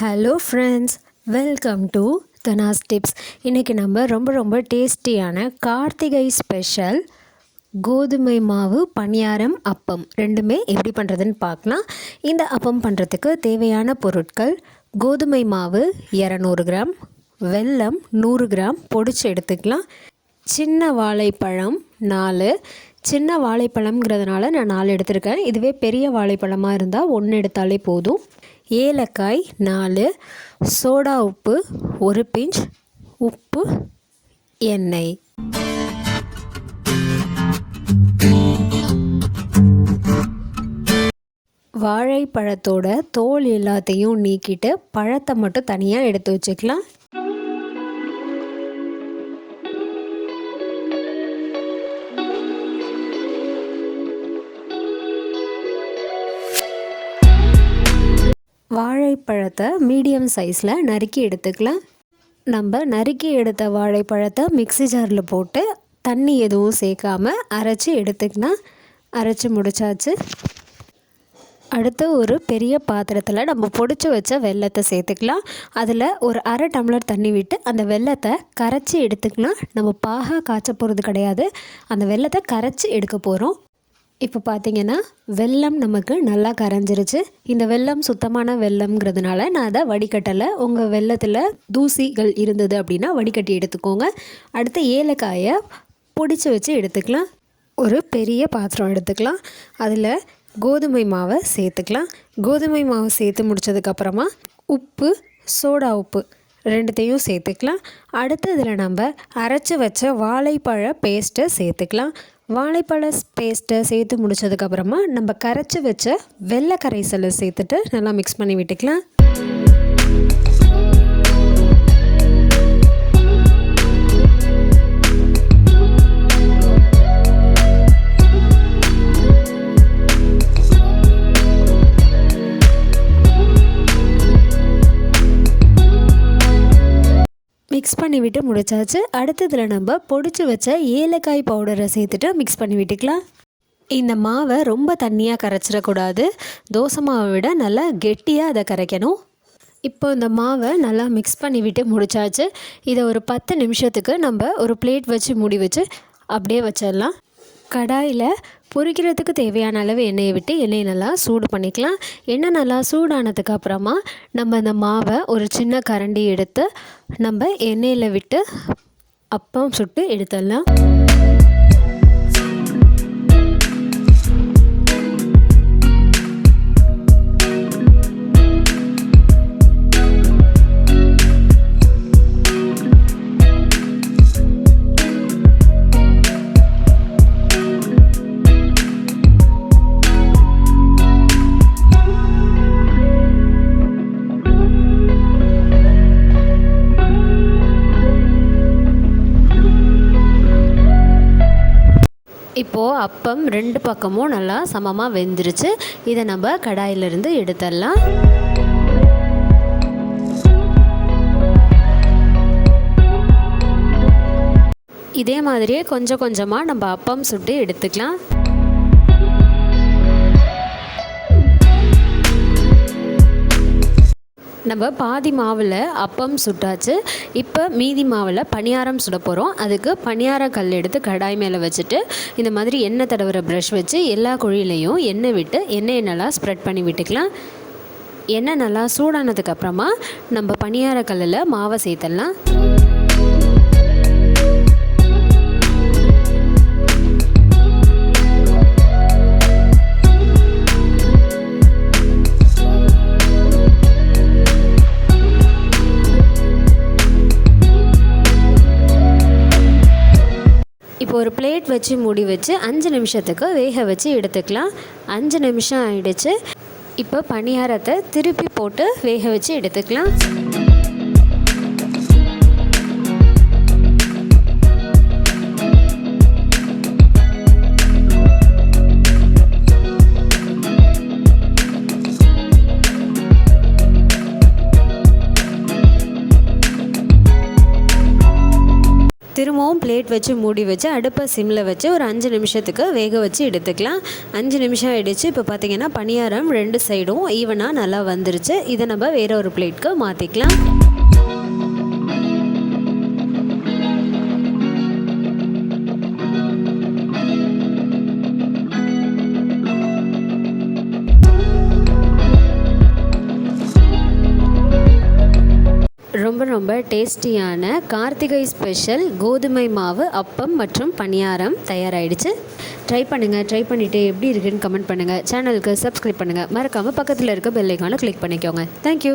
Hello friends welcome to Dhana's tips இன்றைக்கி நம்ம ரொம்ப ரொம்ப டேஸ்டியான கார்த்திகை ஸ்பெஷல் கோதுமை மாவு பணியாரம் அப்பம் ரெண்டுமே எப்படி பண்ணுறதுன்னு பார்க்கலாம். இந்த அப்பம் பண்ணுறதுக்கு தேவையான பொருட்கள் கோதுமை மாவு இரநூறு கிராம் வெல்லம் நூறு கிராம் பொடிச்சு எடுத்துக்கலாம். சின்ன வாழைப்பழம் நாலு. சின்ன வாழைப்பழம்ங்கிறதுனால நான் நாலு எடுத்திருக்கேன். இதுவே பெரிய வாழைப்பழமாக இருந்தால் ஒன்று எடுத்தாலே போதும். ஏலக்காய் நாலு சோடா உப்பு ஒரு பிஞ்ச் உப்பு எண்ணெய். வாழைப்பழத்தோட தோல் எல்லாத்தையும் நீக்கிட்டு பழத்தை மட்டும் தனியாக எடுத்து வச்சுக்கலாம். வாழைப்பழத்தை மீடியம் சைஸில் நறுக்கி எடுத்துக்கலாம். நம்ம நறுக்கி எடுத்த வாழைப்பழத்தை மிக்ஸி ஜாரில் போட்டு தண்ணி எதுவும் சேர்க்காம அரைச்சி எடுத்துக்கலாம். அரைச்சி முடிச்சாச்சு. அடுத்து ஒரு பெரிய பாத்திரத்தில் நம்ம பொடிச்சு வச்ச வெல்லத்தை சேர்த்துக்கலாம். அதில் ஒரு அரை டம்ளர் தண்ணி விட்டு அந்த வெல்லத்தை கரைச்சி எடுத்துக்கலாம். நம்ம பாகா காய்ச்ச போகிறது கிடையாது. அந்த வெல்லத்தை கரைச்சி எடுக்க போகிறோம் இப்போ பார்த்தீங்கன்னா வெல்லம் நமக்கு நல்லா கரைஞ்சிருச்சு. இந்த வெல்லம் சுத்தமான வெல்லம்ங்கிறதுனால நான் அதை வடிகட்டலை. உங்கள் வெல்லத்தில் தூசிகள் இருந்தது அப்படின்னா வடிகட்டி எடுத்துக்கோங்க. அடுத்து ஏலக்காயை பிடிச்சி வச்சு எடுத்துக்கலாம். ஒரு பெரிய பாத்திரம் எடுத்துக்கலாம். அதில் கோதுமை மாவை சேர்த்துக்கலாம். கோதுமை மாவை சேர்த்து முடித்ததுக்கப்புறமா உப்பு சோடா உப்பு ரெண்டுத்தையும் சேர்த்துக்கலாம். அடுத்து இதில் நம்ம அரைச்சி வச்ச வாழைப்பழ பேஸ்ட்டை சேர்த்துக்கலாம். வாழைப்பழ பேஸ்ட்டை சேர்த்து முடித்ததுக்கப்புறமா நம்ம கரைச்சி வச்ச வெள்ளை கரைசலை சேர்த்துட்டு நல்லா மிக்ஸ் பண்ணி விட்டுக்கலாம். மிக்ஸ் பண்ணி விட்டு முடிச்சாச்சு. அடுத்ததில் நம்ம பொடிச்சு வச்ச ஏலக்காய் பவுடரை சேர்த்துட்டு மிக்ஸ் பண்ணி விட்டுக்கலாம். இந்த மாவை ரொம்ப தண்ணியாக கரைச்சிடக்கூடாது. தோசை மாவை விட நல்லா கெட்டியாக அதை கரைக்கணும். இப்போ இந்த மாவை நல்லா மிக்ஸ் பண்ணி விட்டு முடிச்சாச்சு. இதை ஒரு பத்து நிமிஷத்துக்கு நம்ம ஒரு பிளேட் வச்சு மூடி வச்சு அப்படியே வச்சிடலாம். கடாயில் பொரிக்கிறதுக்கு தேவையான அளவு எண்ணெயை விட்டு எண்ணெயை நல்லா சூடு பண்ணிக்கலாம். எண்ணெய் நல்லா சூடானதுக்கு அப்புறமா நம்ம இந்த மாவை ஒரு சின்ன கரண்டி எடுத்து நம்ம எண்ணெயில் விட்டு அப்பம் சுட்டு எடுத்துடலாம். இப்போது அப்பம் ரெண்டு பக்கமும் நல்லா சமமாக வெந்துருச்சு. இதை நம்ம கடாயிலிருந்து எடுத்துடலாம். இதே மாதிரியே கொஞ்சம் கொஞ்சமாக நம்ம அப்பம் சுட்டு எடுத்துக்கலாம். நம்ம பாதி மாவில் அப்பம் சுட்டாச்சு. இப்போ மீதி மாவில் பணியாரம் சுட போகிறோம் அதுக்கு பணியார கல் எடுத்து கடாய் மேலே வச்சுட்டு இந்த மாதிரி எண்ணெய் தடவுற ப்ரஷ் வச்சு எல்லா குழியிலையும் எண்ணெய் விட்டு எண்ணெயை நல்லா ஸ்ப்ரெட் பண்ணி விட்டுக்கலாம். எண்ணெய் நல்லா சூடானதுக்கப்புறமா நம்ம பணியார கல்லில் மாவை சேர்த்துடலாம். இப்போ ஒரு பிளேட் வச்சு மூடி வச்சு அஞ்சு நிமிஷத்துக்கு வேக வச்சு எடுத்துக்கலாம். அஞ்சு நிமிஷம் ஆயிடுச்சு. இப்போ பணியாரத்தை திருப்பி போட்டு வேக வச்சு எடுத்துக்கலாம். திரும்பவும் பிளேட் வச்சு மூடி வச்சு அடுப்பை சிம்மில் வச்சு ஒரு அஞ்சு நிமிஷத்துக்கு வேக வச்சு எடுத்துக்கலாம். அஞ்சு நிமிஷம் ஆகிடுச்சு இப்போ பார்த்தீங்கன்னா பணியாரம் ரெண்டு சைடும் ஈவனாக நல்லா வந்துருச்சு. இதை நம்ம வேற ஒரு பிளேட்க்கு மாற்றிக்கலாம் ரொம்ப ரொம்ப டேஸ்டியான கார்த்திகை ஸ்பெஷல் கோதுமை மாவு அப்பம் மற்றும் பணியாரம் தயாராகிடுச்சு ட்ரை பண்ணுங்கள் ட்ரை பண்ணிவிட்டு எப்படி இருக்குன்னு கமெண்ட் பண்ணுங்கள் சேனலுக்கு சப்ஸ்கிரைப் பண்ணுங்கள் மறக்காமல் பக்கத்தில் இருக்க பெல்லைக்கான கிளிக் பண்ணிக்கோங்க. தேங்க்யூ